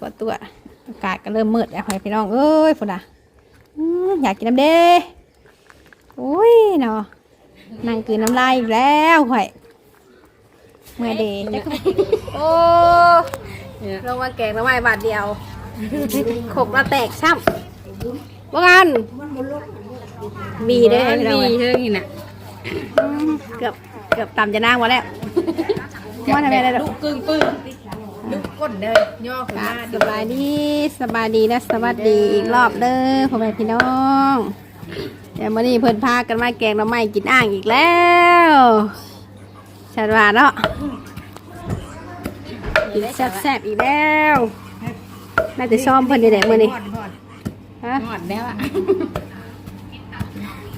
ตัวตัวอากาศก็เริ่มมืดแล้วหอยพี่น้องเอ้ยฝนอะอืมอยากกินน้ำเด้โอ้ยเนาะนั่งกลืนน้ำลายอีกแล้วหอยเมื่อเดย์จะก็โอ้ลงมาแกงน้ำไม้บาทเดียวขบมาแตกซ้ำว่ากันมีได้ไหมพี่น้องมีเอ้ยเรื่องนี่น่ะอืมเกือบเกือบตำจะนั่งมาแล้วว่าทำไมได้ดอกลูกกึ่งปึ้ง ลูกก้นเลยย่อขึ้นมาสบายดีสบายดีและสวัสดีอีกรอบเด้อพ่อแม่พี่น้องเดี๋ยวมื่อนี้เพิ่นพากันมาแกงหน้ำไม้กินอ่างอีกแล้วชัดว่าเนาะกินแซ่บๆอีกแล้วน่าจะชอบเพิ่นดีแหละมื่อนี้หอดหอดฮะหอดแล้วอะ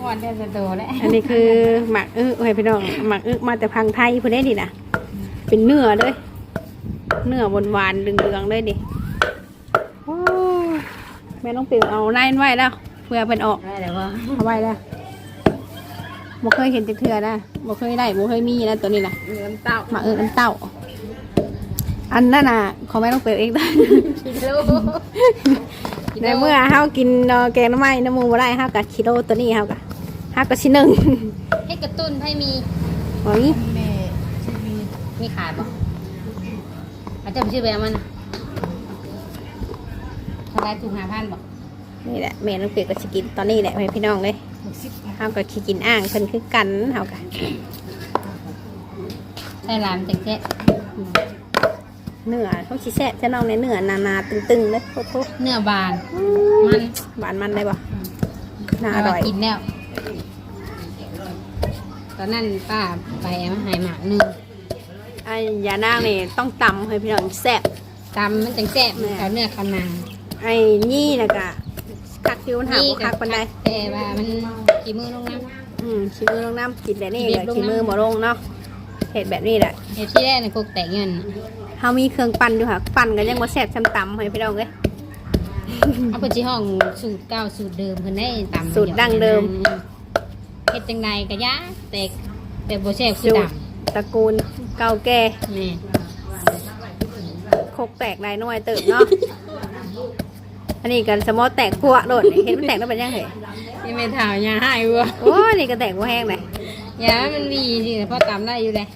หอดได้จะโตแล้วอันนี้คือหมักอึให้พี่น้องหมักอึมาแต่พังไทยเพิ่นได้ดินะเป็นเนื้อเลย เนื้อหวานๆเหลืองๆเลยดิโอ้ยแม่ต้องเปลี่ยนเอาไล่ไว้แล้วเพื่อเพิ่นออกได้แล้วว่าเอาไว้แล้วบ่เคยเห็นจักเทื่อนะบ่เคยได้บ่เคยมีนะตัวนี้นะเนื้อเต้าหมักอึน้ำเต้า อันนั้นน่ะของแม่ต้องเปลี่ยนเองได้กิโลในเมื่อเฮากินเอ่อแกงหน้ำไม้น้ำมูบ่ได้เฮากับคิโลตัวนี้เฮากับเฮากับชิ้นหนึ่งให้กระตุ้นให้มีว่ามีแม่มีขายบ่อา จจะไปชื่อแบรนด์มันน่ะเท่าไรถูกหาพันบ่นี่แหละแม่ต้องเปลี่ยนก็สิกินตอนนี้แหละให้พี่น้องเลยหกสิบเฮาก็ขี้กินอ่างเพิ่นคือกันเฮากับใช่ร้านเจ๊เจ๊เนื้อเขาสิแซ่บจะน้องในเนื้อนาๆตึงๆเลยโคตรเนื้อบานๆมันหวานมันได้บ่น่าอร่อยกินแล้ว ตอนนั้นป้าไปเอามาใหายหมากหนึ่ง ไอ้ยานางนี่ต้องตำให้พี่น้องแซ่บ ตำมันจังแซ่บมันเอาเนื้อขนางไอ้นี่นะกะคักคิวมันหาบ่คักปานใดแต่ว่ามันกี่มือลงน้อืมขี้มือลงน้ำกินแต่นี่เรียก็บลงขี้มือน้ำบ่ลงเนาะเห็ดแบบนี้แหละำเห็ดที่แรกในกกแตกเงินเฮามีเครื่องปั่นอยู่ค่ะ ปั่นกันยังบ่แซ่บซ้ำตำให้พี่น้องเอ้ย เอาไปที่ห้องสูตรเก่าสูตรเดิมเพิ่นได้ตำสูตรดั้งเดิม เฮ็ดจังใดก็ยะแต่แต่บ่แซ่บคือสูตตรตระกูล เก่าแก่ำนี่โคกแตกหลายหน่วยเติบเนาะ อันนี้กันสมอแตกกัวโดดนี่เห็นมันแตกแล้วเป็นยังไงนี่แม่ถาวยาให้บ่โอ้ยนี่ก็แตกบ่แห้งเลยยามันมีสิเพราะตำได้อยู่เลย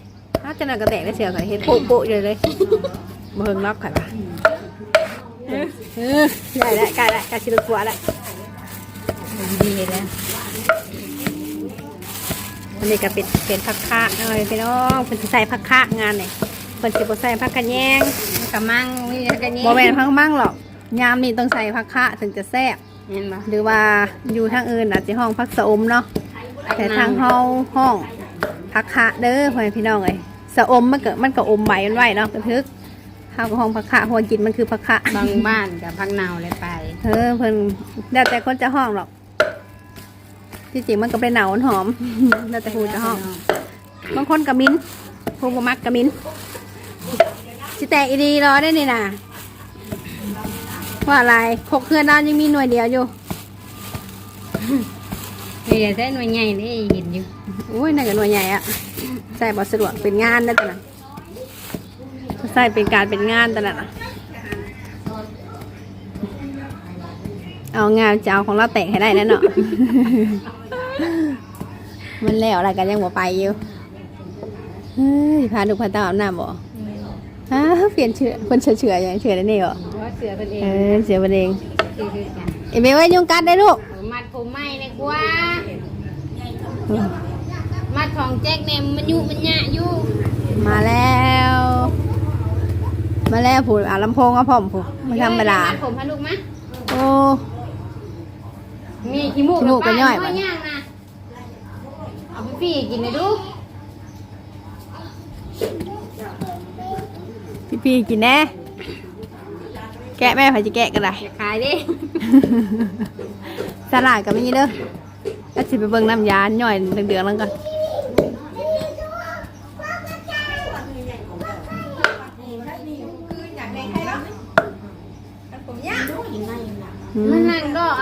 ถ้าจะนั่นก็แตกได้เสียค่ะเห็นโป๊ะโป๊ะอยู่เลยบ่เฮิงล็อกค่ะป่ะเออใหญ่แล้วใกล้แล้วใกล้ชิลกัวแล้วดีๆแล้ว อันนี้ก็เป็นเป็นผักคะเอาเลยพี่น้องเพิ่นสิใส่ผักคะงานนี่เพิ่นสิบ่ใส่ผักกระแยงกะมังมีกะนี้บ่แม่นผักมั่งหรอกยามนี่ต้องใส่ผักคะถึงจะแซ่บเห็นบ่หรือว่าอยู่ทางอื่นอาจจะห้องผักสะอมเนาะแต่ทางเฮาห้องผักคะเด้อพ่อแม่พี่น้องเอ้ยสะอมมันก็มันก็อมใบมันไว้เนาะกระทึกเฮาก็ห้องผักคะหัวกินมันคือผักคะบางบ้านกับพักเนาเลยไปเออเพิ่นแล้วแต่คนจะห้องหรอก ที่จริงมันก็เป็นหนาวหอมแล้วแต่ผู้จะห้องบางคนกะมินผู้บ่มักกะมินสิแตกอีดีรอได้นี่น่ะว่าอะไรคกเคลื่อนด้านยังมีหน่วยเดียวอยู่เฮ้ยใช้หน่วยใหญ่นี่เห็นอยู่อุ้ยนั่นก็หน่วยใหญ่อะใส่บอสะดวกเป็นงานได้แต่ละใส่เป็นการเป็นงานแต่ละน่ะ เอางานจะเอาของเราแตกให้ได้แน่เนาะมันแล้วอะไรกันยังบ่ไปอยู่เฮ้ยพาดูพาตาอาบน้ำบ่ฮะเปลี่ยนเชื่อคนเฉื่อยๆอย่างเฉื่อยได้นี่บ่ว่าเสือเป็นเองเออเสียประเด็นคือคือกันเอ้ยเมย์ไว้ยุงกัดได้ลูกมัดผมไม่เลยกว่า มัดของแจ็คเนี่ยมันอยู่มันหยะอยู่มาแล้ว มาแล้วผูอาลำโพงก็พร้อมผูไม่ธรรมดามัดผมให้ลูกมะโอ้ มีขี้มูกขี้มูกก็ย่อยไปบัดย่างนะเอาไปพี่กินเลยดูพี่พี่ๆกินแน่แกะแม่ไผจะแกะกันได้ อย่าขายดิสลาดกับนี่เด้อแล้วสิไปเบิ่งน้ำยาหน่อยเดือดๆแล้วก่อน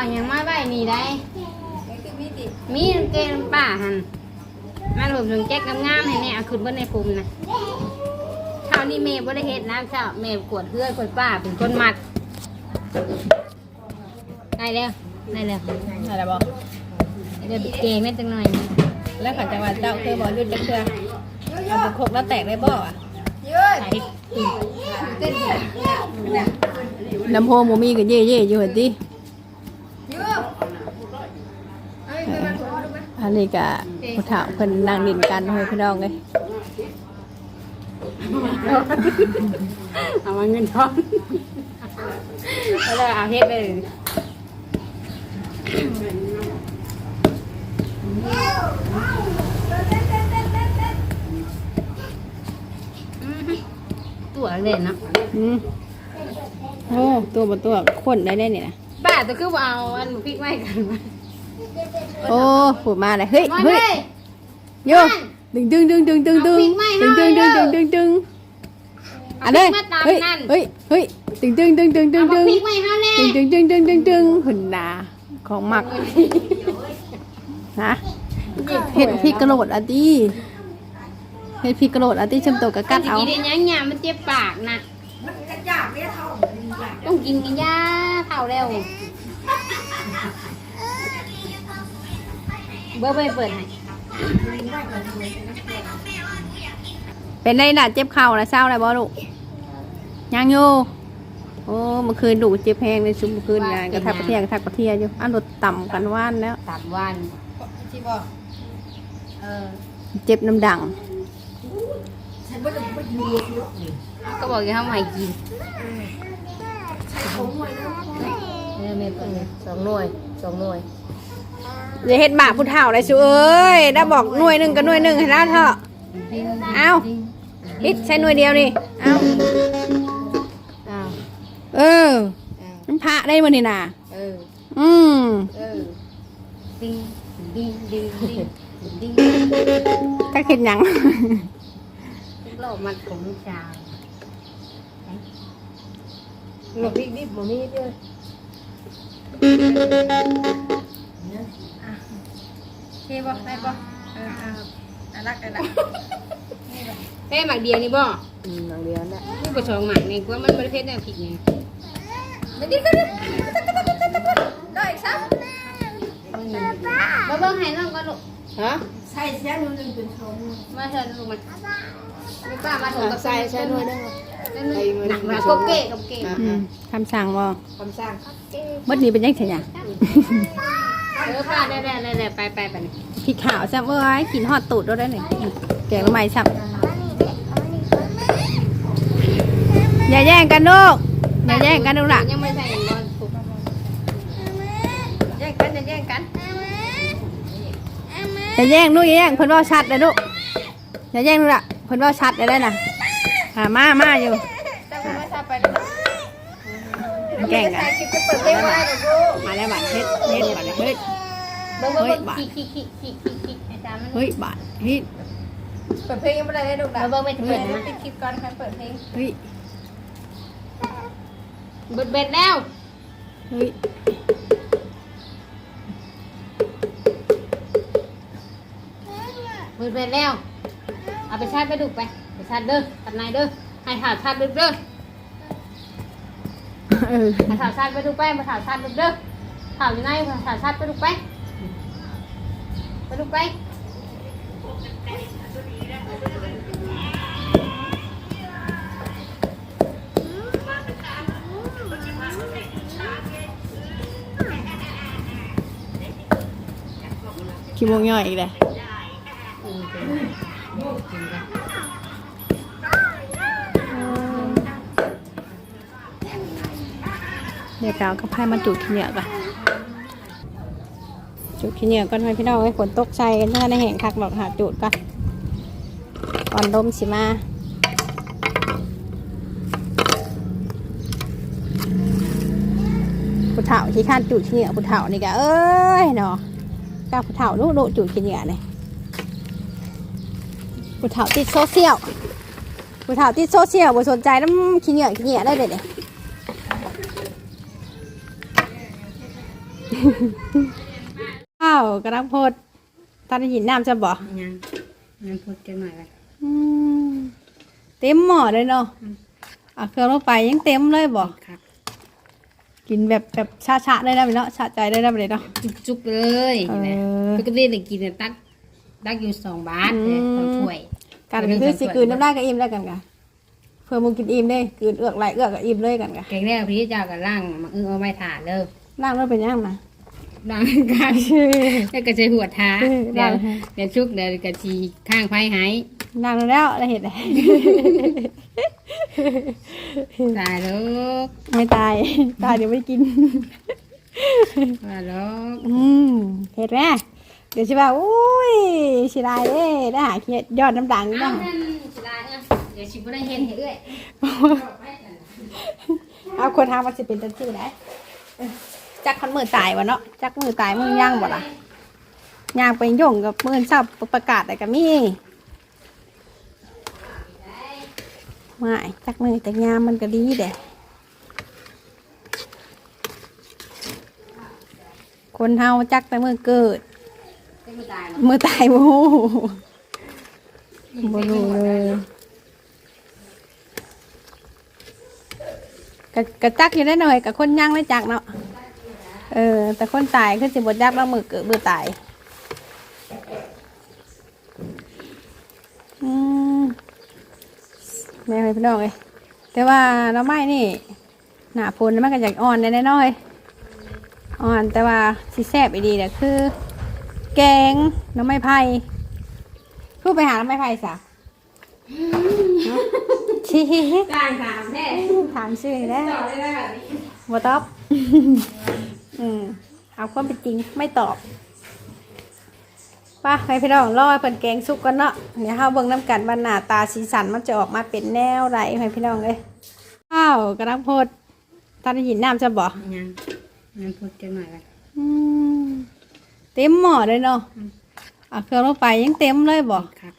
เอาอย่างมาใบนี่ได้ มีเกณฑ์ป่าหันมันผมถึงแจ็คงามๆให้เนี่ยเอาขึ้นบนในภูมินะเท่านี่เมย์บ่ได้เฮ็ดน้ำเช้าเมย์กวดเพื่อนกวดป้าเป็นคนมัดได้แล้วได้แล้วอะไรบอกเดี๋ยวเกงแม่จังหน่อย แล้วขันจังหวัดเจ้าเคยบอกยุ่นจักเทือเอาบุกคกแล้วแตกได้บ่อะใส่ลำโพงบ่มีก็เย่เย่ๆอยู่หั่นติอั นนี้ก็ผู้เฒ่าเพิ่นนั่งดินกันให้พี่น้องเลยเอามาเงินทอนแล้วเราเอาเฮ็ดไปเลยตัวเล่นเนาะอืมโอ้ตัวบ่ตัวคนได้แน่นี่นะป้าตัวคือว่าเอาอันพริกไว้กันมา โอ้ผูดมาเลยเฮ้ยมาเฮ้เลยยโยดึงดึงดึงดึงดึงดึงเอาปีกไม้ให้ดึงดึงดึงเร็ดึวงดึงดึงเอาอันเด้ปีกมาตามเฮ้ยนั่นเฮ้ยเฮ้ยดึงดึงดึงดึงดึงเอาดึงพริกไว้ให้แน่ดึงดึงดึงดึงดึงดึงหุ่นดาของหมักนะเห็ดพริกกระโดดอะดิเห็ดพริกกระโดดอะดิชมโตวกับกัดเอากินได้ยังยามันเจ็บปากนะต้องกินกินยาเท่าแล้ว เบอร์ไปเปิดให้เป็นไรน่ะเจ็บเข่าแล้วเศร้าอะไรบ่ลูกยังอยู่โอ้เมื่อคืนดูเจ็บแพงในชุมเมื่อคืนงานกระทักกระเทียกระทักกระเทียอยู่อันรถต่ำกันว่านแล้วสามวันเออเจ็บน้ำดังก็บอกให้เขาใหม่กินเออแม่เปิดสองหน่วยสองหน่วย อย่าเฮ็ดบาปผู้เฒ่าเลยชูเอ้ยได้บอกหน่วยหนึ่งกับหน่วยหนึ่งให้แล้วเถอะเอาพิษใช้หน่วยเดียวนี่เอาอ้าวเออน้ำพระได้มานี่น่ะเอออืมเออดิ้งดิ้งดิ้งดิ้งดิ้งถ้าคิดหยังทุกโลกมันของลูกชายหลบพริกดิบบ่มีเด้อเค บ่ได้บ่เออเออรักกันละเพ่หมักเดียวนี่บ่อืมอย่างเดียวน่ะนี่บ่สองหมักนี่กว่ามันบ่ได้เผ็ดแนวผิดไงไม่ดีก็ได้ได้ซ้บ่เบิ่งให้น้องก็ลูกฮะำใส่เสียหนึ่งหนึ่งเป็นสองมาเชิญลูกมาลูกป้ามาส่งกับใส่ใส่หน่วยหนึงหนักมากบเก้กับเก้อะอืมคำสั่งบ่คำสั่ง เมื่อนี้เป็นยังไงเนี่ย เออป้าได้ได้ได้ไปไปไปนี่พี่ขาวซ้ำเอ้ยกินฮอดตูดเราได้หนึ่งแกงละไม้ซ้ำอย่าแย่งกันลูกอย่าแย่งกันลูกหล่ะยังไม่ใส่ยังบ่ถูกแย่งกันอย่าแย่งกันอย่าแย่งลูกอย่าแย่งเพิ่นเว่าชัดเลยลูกอย่าแย่งลูกละเพิ่นเว่าชัดเลยได้น่ะหามามาอยู่แก่งกันมาแล้วบาดเฮ็ดเฮ็ดบาดเฮ็ด เบิ่งเบิ่งเฮ้ยเบิ่งบาทขี้ขี้ขี้ขี้ขี้ขี้อาจารย์มันเฮ้ยบาดเฮ้ยเปิดเพลงยังไม่ได้เลยลูกเบิ่งเบิ่งไม่เปิดนะคลิปก่อนค่ะเปิดเพลงเฮ้ยเบิดเบ็ดแล้วเฮ้ยเบิดเบ็ดแล้วเอาไปชาร์จไปดูไปไปชาร์จเด้อตัดนายเด้อให้ถ่าวชาร์จดึกเด้อเออให้ถ่าวชาร์จไปดูไปมาถ่าวชาร์จดึกเด้อถ่าวอยู่ไหนมาถ่าวชาร์จไปดูไป ไปดูกไปขี้โมงย่อยอีกเลยเดี๋ยวเราก็พายมาจุดขี้เหนียวก่อน จุดขี้เหนียวก่อนให้พี่น้องให้ฝนตกใจกันถ้าในแห่งคักหลอกหาจุดก่อนก่อนลมสิมาผู้เฒ่าที่ข้านจุดขี้เหนียวผู้เฒ่านี่ก็เอ้ยเนาะก้าผู้เฒ่าลูกโลจุดขี้เหนียวเลยผู้เฒ่าติดโซเชียลผู้เฒ่าติดโซเชียลบ่สนใจน้ำขี้เหนียวขี้เหนียวได้เลยเด้อ้าวกระดังโพดตอนได้ยินน้ำจะบอกยังยังพูดกันหน่อยไปอืมเต็มหม้อเลยเนาะเอาเครื่องลงไปยังเต็มเลยบ่ครับกินแบบแบบชาๆเลยนะพี่เนาะชาใจเลยนะพี่เนาะจุกๆเลยเอนะอปกติเนี่ยกินเนี่ยตักตักอยู่สองบาทอืมเนี่ยต่อถ้วยกันก็คือสิกลืนน้ำลายกับอิ่มแล้วกันกะเพื่อหมูกินอิ่มเด้กลืนเอือกไหลเอือกกับอิ่มเลยกันกะแกงแรกพี่เจ้ากับล่างมาเออเอาไม้ถาดเลยล่างแล้วเป็นยังนะ ล่างกางแล้วก็ใช้หัวท้าเออเดี๋ยวล่างให้เดี๋ยวชุกเดี๋ยวกะชีข้างไฟหายล่างแล้วแล้วเห็นไหมตายแล้วไม่ตายตายเดี๋ยวไม่กินตายแล้วอืมเห็นไหมเดี๋ยวชิว่าอุ้ยชิลายเด้ได้หาเขียดยอดน้ำดังเอาบ้างนั่นสิลาเออเดี๋ยวชิบุได้เห็นเห็นเอ้ยเอาคนทำมันจะเป็นตันชื่อได้เออ จักคนมือตายวะเนาะจักมือตายมือย่างบ่ล่ะย่างไปย่งกับมือเศร้าประกาศแต่ก็มีไม่จักมือแต่ยามมันก็ดีเด้คนเฮาจักแต่มือเกิด มือตายบูบ่รู้เลยกะกะจักอยู่ได้หน่อยกับคนย่างไม่จักเนาะ เออ แต่คนตายคือสิบ่จักแล้วมือเกิดมือตาย อืมแม่ให้พี่น้องเลยแต่ว่าเราไม่นี่ หน้าฝนมันก็อยากอ่อนได้น้อยๆอ่อนแต่ว่าสิแซ่บอีดีเนี่ยคือ แกงน้ำไม้ไผ่พูดไปหาน้ำไม้ไผ่สะชี้กลางสามแน่ถามชื่อแล้วต่อได้แล้วแบบนี้บตอบ อืมเอาความเป็นจริงไม่ตอบไป่ะให้พี่น้องรอให้เพิ่นแกงสุกกันเนาะเดี๋ยวเฮาเบิ่งน้ำกันว่าหน้าตาสีสันมันจะออกมาเป็นแนวไรให้พี่น้องเลยอ้าวกระดังโพดตอนได้ยินน้ำจะบอกยังยังพูดกันหน่อยไปอืมเต็มหม้อเลยเนาะเอาเครื่องลงไปยังเต็มเลยบอกครับ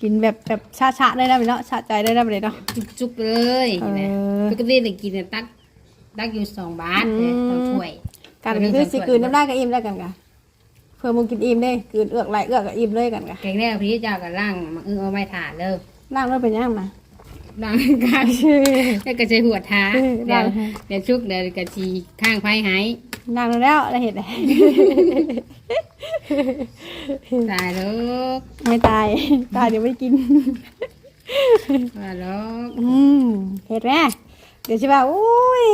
กินแบบแบบชาๆเลยนะพี่เนาะชาใจเลยนะพี่เนาะจุกๆเลยเอนะอปกติเนี่ยกินเนี่ยตัก ตักอยู่สองบาทเนี่ยต่อถ้วย กันก็คือสิกลืนน้ำลายกับอิ่มแล้วกันกะเพื่อหมูกินอิ่มได้กลืนเอือกไหลเอือกกับอิ่มเลยกันกะแกงแรกพี่เจ้ากับล่างมาเออเอาไม้ถาดเลยล่างแล้วเป็นยังนะล่างกางแล้วก็ใช้หัวท้าเออเดี๋ยวล่างให้เดี๋ยวชุกเดี๋ยวกะชีข้างไฟหายล่างแล้วแล้วเห็นไหมตายแล้วไม่ตายตายเดี๋ยวไม่กินตายแล้วอืมเห็นไหม เดี๋ยวชิว่าอุ้ย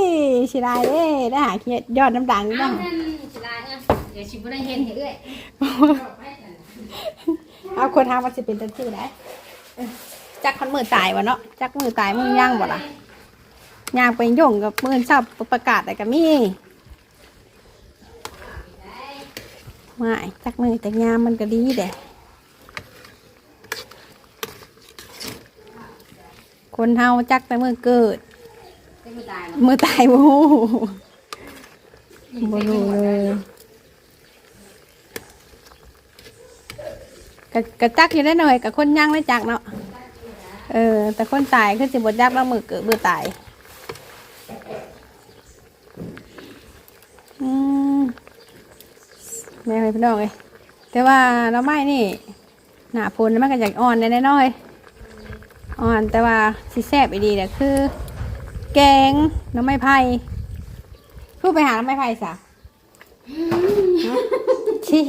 ชิลายเด้ได้หาเขียดยอดน้ำดังเอาบ้างนั่นสิลาเออเดี๋ยวชิบุได้เห็นเห็นเอ้ยเอาคนทำมันจะเป็นตันชื่อได้เออจักคนมือตายวะเนาะจักมือตายมือย่างบ่ล่ะย่างไปย่งกับมือเศร้าประกาศแต่ก็มีไม่จักมือแต่ยามมันก็ดีเด้คนเฮาจักแต่มือเกิด เป็นผู้ตายมือตายบ่ฮู้บ่รู้เลยกะกะจักอยู่ได้หน่อยกับคนย่างไม่จักเนาะเออ แต่คนตายคือสิบ่จักแล้วมือเกิดมือตายอืมแม่ให้พี่น้องเลยแต่ว่าเราไม่นี่หน้าฝนมันก็อยากอ่อนได้น้อยๆอ่อนแต่ว่าสิแซ่บอีดีเนี่ยคือ แกงน้ำไม้ไผ่พูดไปหาน้ำไม้ไผ่สะชี้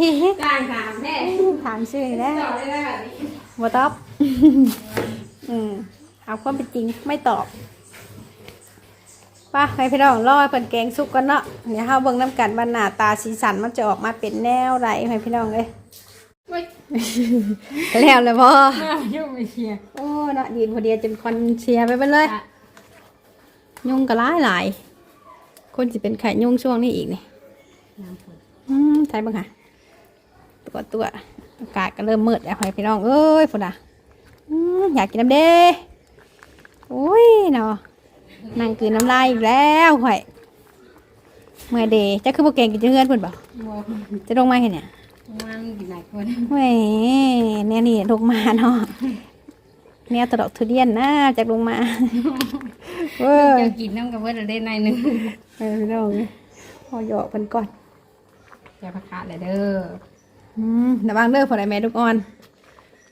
กลางสามแน่ถามชื่อแล้วต่อได้แล้วแบบนี้บตอบอืมเอาความเป็นจริงไม่ตอบไป่ะให้พี่น้องรอให้เพิ่นแกงสุกกันเนาะเดี๋ยวเฮาเบิ่งน้ำกันว่าหน้าตาสีสันมันจะออกมาเป็นแนวไรให้พี่น้องเลยเฮ้ยแล้วเลยพ่อยุ่งไม่เชียร์โอ้เนาะดีนพอดีจนคอนเชียร์ไปไปเลย ยุงก็หลายหลาย คนจะเป็นไข่ยุงช่วงนี้อีกนี่น้ำฝนอืมใช่บ้างค่ะตัวตัวอากาศก็เริ่มมืดแล้วพี่น้องเอ้ยฝนอะอืมอยากกินน้ำเด้โอ้ยเนาะนั่งกลืนน้ำลายอีกแล้วห่วยเมื่อเดจะคือพวกเก่งกินเพื่อนพุ่นบ่วัวจะลงมาเห็นเนี่ยมันกินหลายคนเว้ยเนี่ยนี่ลงมาเนาะ เนี่ยตลอดทุเรียนนะจากลงมาเว้ยจะกินน้ำกับเพื่อนเราได้ในหนึ่งไปพี่น้องเลยพอหยอกมันก่อนจะประกาศเลยเด้ออืมระวังเด้อพอได้แม่ลูกอ่อน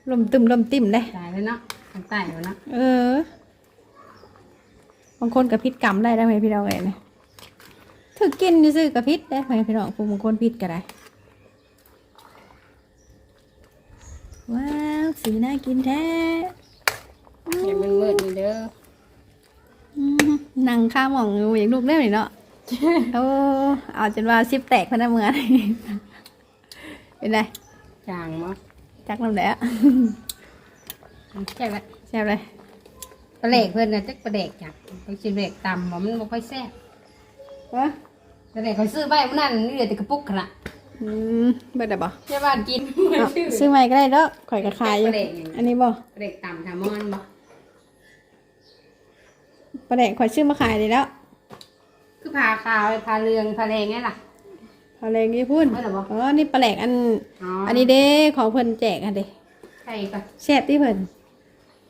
ลมตึมลมติ่มเลยตายแล้วเนาะทางใต้อยู่นะเออบางคนกับพิษกรรมได้ได้ไหมพี่น้องเอ๋ยนะถือกินซื้อกับพิษได้ไหมพี่น้องผู้บางคนพิษก็ได้ว้าวสีน่ากินแท้ เดี๋ยวมันมืดนี่เด้ออืมนั่งข้ามองอยู่อย่างลูกเล่มนี่เนาะ โอ้เอาจนว่าซิปแตกพนักเหมือนเป็นไรจางมั้งจักน้ำแล้วใช่ไหมแซ่บเลยปลาเล็กเพื่อนนะจักปลาเล็กจ้ะไปชิมเล็กตำบ่มันบ่ค่อยแซ่บวะปลาเล็กเขาซื้อใบมันนั่นนี่เหลือแต่กระปุกขนาดอืมเบิดได้บ่ใช่บ้านกินเอาซื้อใหม่ก็ได้เด้อข่อยก็ขายอยู่ปลาแดกนี่อันนี้บ่ปลาเล็กตำทามอนบ่ ประเด็ข่อยซื้อมาขายเลยแล้วคือพาขาวพาเรืองพาแรงไงล่ะเอาแรงนี่พูดไม่หรอบ่ อ๋อนี่ปลาแหลกอัน อ๋ออันนี้เด้ของเพิ่นแจกอันเด้ใช่ก่อนแซ่บที่เพิ่น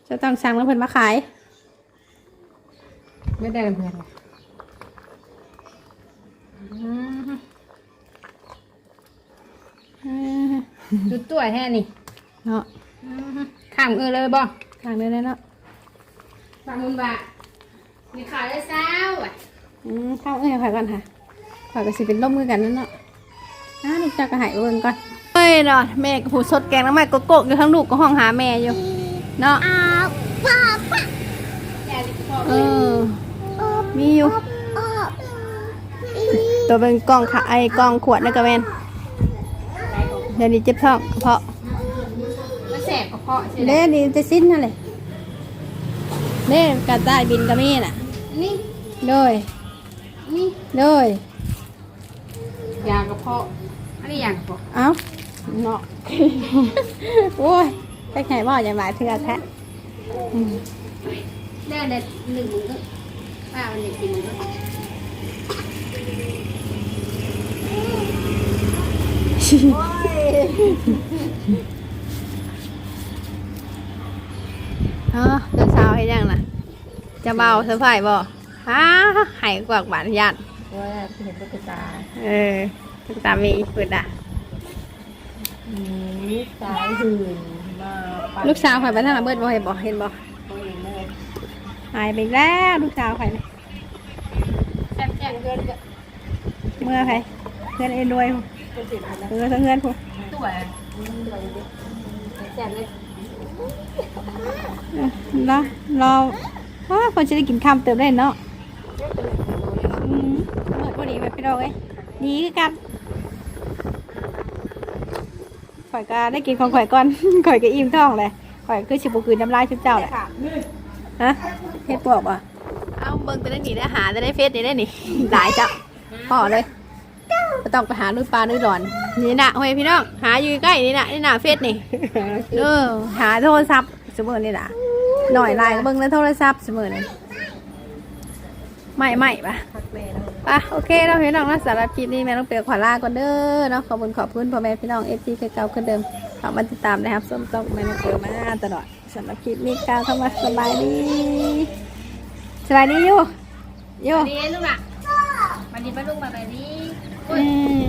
จะต้องสั่งแล้วเพิ่นมาขาย ไม่ได้เพื่อนล่ะอืมอ่าจุดตัวแท้นี่เนาะอืมข้ามเออเลยบ่ข้างเด้อเนาะบางมุนบะ มีขายได้เช้าอะอืมข้าวเอ้ยข่อยก่อนค่ะข่อยก็สิเป็นร่มมือกันนั่นเนาะอ่าลูกจักก็ใหายเบิ่งก่อนเฮ้ยเนาะแม่ก็ผู้สดแกงน้ำแม่โกโก้อยู่ทั้งลูกก็ห้องหาแม่อยู่เนาะเออมีอยู่ตัวเป็นกล่องค่ะไอ้กล่องขวดนะกระเวนเดี๋ยวนี้เจ็บท้องกระเพาะมันแสบกระเพาะใช่ไหมเด้นี่จะสิ้นนั่นเลยเด้กระต่ายบินกระมีน่ะ นี่โดยนี่โดยยากระเพาะอันนี้ยากระเพาะเอ้าเนาะโอ้ยไปไหนบ่อย่างไรเถื่อแท้อืมได้เด็ดหนึ่งมือป้ามันเด็กกินมือเออเดินสาวให้ยังน่ะ จะเบาเสื้อผ้าบ่ฮ่าหายกวากบาดยันว่าเห็นตุ๊กตา เออตุ๊กตามีเปิดอะอืมสายหื่นมาปั่นลูกสาวข่อยไปทางระเบิดบ่เห็นบ่เห็นบ่เขาเองเลยหายไปอีกแล้วลูกสาวข่อยนี่แซ่บแซ่บเกินจะเมื่อไผเพื่อนเอ็นด้วยก็ติดอันนั้นเออทั้งเงินพูตัวแซ่บเลยเออรอรอ ว้าคนจะได้กินข้ามเติมได้เนาะอืมเมื่อพอดีไปพี่น้องเอ้ยดีคือกันข่อยก็ได้กินของข่อยก่อนข่อยก็อิ่มท้องเลยข่อยคือชิบุคืนน้ำลายชุบเจ้าแหละฮะเฮ็ดปวกป่ะเอาเบิ่งไปได้หนีได้หาได้เฟซนี่ได้หนิหลายจ้ะพ่อเลยไม่ต้องไปหาลุยปลาลุยหลอน นี่นะเฮ้ยพี่น้อง หาอยู่ใกล้นี่นะนี่นะเฟซนี่ เออ หาโทรศัพท์เสมอนี่นะ หน่อยลายก็เบิ่งในโทรศัพท์เสมอนี่ไม่ไม่ปะพักแม่เนาะป่ะโอเคเราพี่น้องนะสำหรับคลิปนี้แม่ต้องเปียขอลาก่อนเด้อเนาะขอบคุณขอบคุณพ่อแม่พี่น้องเอฟซีเก่าๆคนเดิมฝากมาติดตามนะครับส้มต้องแม่น้องเปียมาตลอดสำหรับคลิปนี้กล่าวคำว่าสบายดีสบายดีอยู่อยู่ดีลูกอะวันนี้ป้าลูกมาแบบนี้อืม